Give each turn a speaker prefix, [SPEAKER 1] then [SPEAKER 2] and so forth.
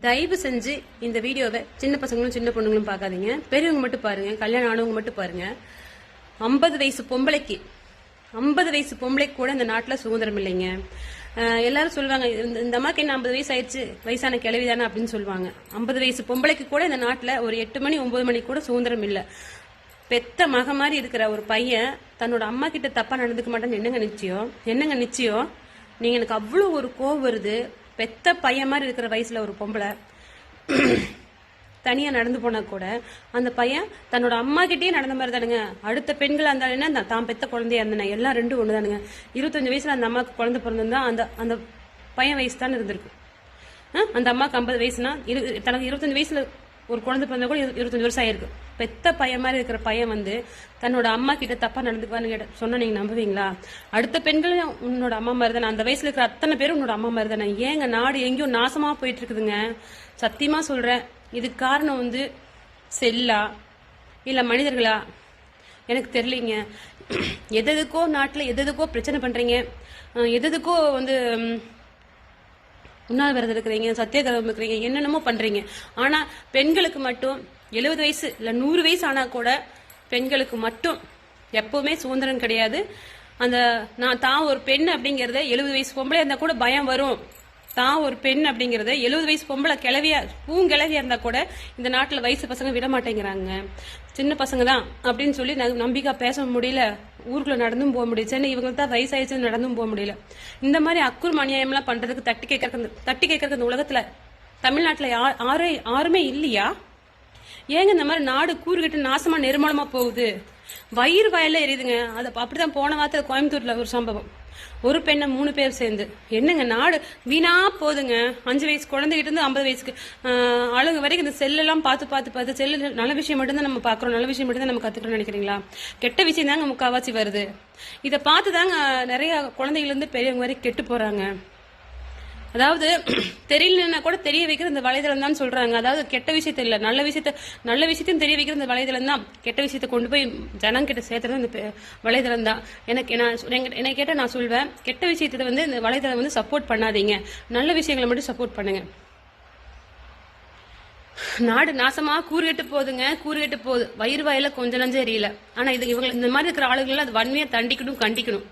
[SPEAKER 1] தயவு செஞ்சு இந்த வீடியோவை சின்ன பசங்களும் சின்ன பொண்ணுங்களும் பார்க்காதீங்க. பெரியவங்க மட்டும் பாருங்க கல்யாணம் ஆனவங்க மட்டும் பாருங்க. ஐம்பது வயசு பொம்பளைக்கு ஐம்பது வயசு பொம்பளைக்கு கூட இந்த நாட்டில் சுதந்திரம் இல்லைங்க. எல்லாரும் சொல்லுவாங்க இந்த- அம்மாக்கு என்ன ஐம்பது வயசு ஆயிடுச்சு வயசான கிழவி தானே அப்படின்னு சொல்லுவாங்க ஐம்பது வயசு பொம்பளைக்கு கூட இந்த நாட்டில் ஒரு எட்டு மணி ஒன்பது மணிக்கு கூட சுதந்திரம் இல்லை. பெத்த மக மாதிரி இருக்கிற ஒரு பையன் தன்னோட அம்மா கிட்ட தப்பா நடந்துக்க மாட்டேன்னு என்னங்க நிச்சயம்? என்னங்க நிச்சயம்? நீங்க எனக்கு அவ்வளோ ஒரு கோவம் வருது. பெத்த பையன் மாதிரி இருக்கிற வயசுல ஒரு பொம்பளை தனியா நடந்து போனா கூட அந்த பையன் தன்னோட அம்மா நடந்த மாதிரி தானுங்க. அடுத்த பெண்களாக இருந்தாலும் தான் பெத்த குழந்தையா இருந்தேன் எல்லாம் ரெண்டும் ஒன்று தானுங்க இருபத்தஞ்சு வயசுல அந்த அம்மாவுக்கு குழந்தை பிறந்திருந்தா அந்த அந்த பையன் வயசு தான் இருந்திருக்கு அந்த அம்மாக்கு ஐம்பது வயசுனா இரு தனக்கு இருபத்தஞ்சு வயசுல ஒரு குழந்தை பிறந்தா கூட இருபத்தஞ்சு வருஷம் ஆயிருக்கு. பெத்த பையன் மாதிரி இருக்கிற பையன் வந்து தன்னோட அம்மா கிட்ட தப்பா நடந்துக்குவான்னு கேட்ட சொன்னா நீங்க நம்புவீங்களா? அடுத்த பெண்களும் உன்னோட அம்மா மாதிரி தானே அந்த வயசுல இருக்கிற அத்தனை பேரும் உன்னோட அம்மா மாதிரி தானே ஏங்க நாடு எங்கேயோ நாசமா போயிட்டு இருக்குதுங்க சத்தியமா சொல்றேன் இதுக்கு காரணம் வந்து செல்லா இல்ல மனிதர்களா? எனக்கு தெரியலைங்க. எதுக்கோ நாட்டில் எதுக்கோ பிரச்சனை பண்றீங்க. அஹ் எதுக்கோ வந்து ம், உண்ணாவிரதம் இருக்கிறீங்க சத்தியகிரகம் இருக்கிறீங்க என்னென்னமோ பண்ணுறீங்க ஆனால் பெண்களுக்கு மட்டும் எழுபது வயசு இல்லை நூறு வயசு ஆனால் கூட பெண்களுக்கு மட்டும் எப்போவுமே சுதந்திரம் கிடையாது. அந்த நான் தான் ஒரு பெண் அப்படிங்கிறத எழுபது வயசு பொம்பளை இருந்தால் கூட பயம் வரும். தான் ஒரு பெண் அப்படிங்கிறத எழுபது வயசு பொம்பளை கிளவியா பூங்கிளவியா இருந்தால் கூட இந்த நாட்டில் வயசு பசங்க விட மாட்டேங்கிறாங்க சின்ன பசங்க தான் அப்படின்னு சொல்லி ந- நம்பிக்கை பேச முடியல. ஊருக்குள்ள நடந்தும் போக முடியல. சென்னை இவங்களுக்கு தான் வயசாயிடுச்சு நடந்தும் போக முடியல. இந்த மாதிரி அக்குர் அநியாயம்லாம் பண்றதுக்கு தட்டி கேட்கறது தட்டி கேட்கறது இந்த உலகத்துல தமிழ்நாட்டுல யாரு யாரே யாருமே இல்லையா? ஏங்க இந்த மாதிரி நாடு கூறுகிட்டு நாசமா நிர்மூலமா போகுது? வயிறு வயல்ல எரியுதுங்க. அது அப்படிதான் போன வார்த்தை கோயம்புத்தூர்ல ஒரு சம்பவம். ஒரு பெண்ணை மூணு பேர் சேர்ந்து. என்னங்க நாடு? வீணா போகுதுங்க அஞ்சு வயசு குழந்தைகிட்ட இருந்து ஐம்பது வயசுக்கு அழகு வரைக்கும் இந்த செல்லெல்லாம் பார்த்து பார்த்து பார்த்து செல்லு நல்ல விஷயம் மட்டும்தான் நம்ம பார்க்குறோம். நல்ல விஷயம் மட்டும்தான் நம்ம கற்றுக்கணும்னு நினைக்கிறீங்களா? கெட்ட விஷயம் தாங்க முக்காவாசி வருது. இதை பார்த்து தாங்க நிறைய குழந்தைகள் பெரியவங்க வரைக்கும் கெட்டு போகிறாங்க அதாவது தெரியலன்னா கூட தெரிய வைக்கிற இந்த வலைதளம் தான் சொல்றாங்க. அதாவது கெட்ட விஷயத்த இல்ல நல்ல விஷயத்த நல்ல விஷயத்தையும் தெரிய வைக்கிற இந்த வலைதளம் தான். கெட்ட விஷயத்தை கொண்டு போய் ஜனங்கிட்ட சேர்த்துறது இந்த வலைதளம் தான். எனக்கு நான் என்னை கேட்டால் நான் சொல்வேன் கெட்ட விஷயத்தை வந்து இந்த வலைதளம் வந்து சப்போர்ட் பண்ணாதீங்க. நல்ல விஷயங்களை மட்டும் சப்போர்ட் பண்ணுங்க. நாடு நாசமா கூறுகெட்டு போகுதுங்க கூறுகட்டு போகுது. வயிறு வாயில கொஞ்ச நஞ்சம் எரியல. ஆனா இது இவங்க இந்த மாதிரி இருக்கிற ஆளுகளை அது வன்மையா தண்டிக்கணும் கண்டிக்கணும்.